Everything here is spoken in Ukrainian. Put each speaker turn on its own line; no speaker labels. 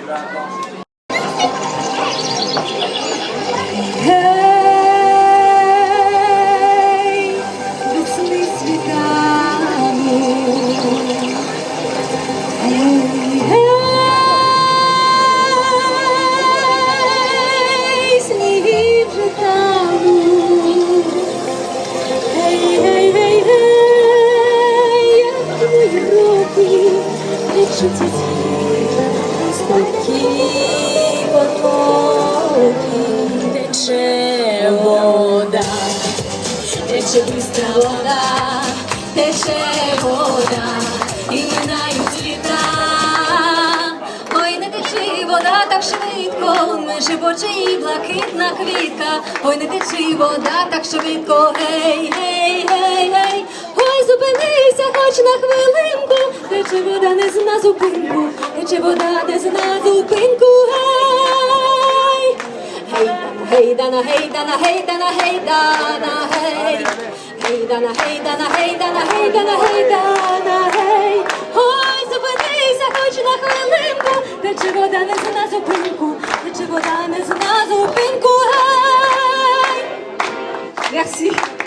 Alhamdulillah. Очі і блакитна квітка, ой не течи вода так швидко, гей, гей, гей, гей, ой, зупинися, хоч на хвилинку, тече вода не зна зупинку, тече вода не зна зупинку, гей, гей, дана, гей, дана, гей, дана, гей, гейдана, гей, гей, дана, гей, дана, гей на хвилинку, тече вода не зна зупинку, тече вода не зна зупинку. гей! Merci.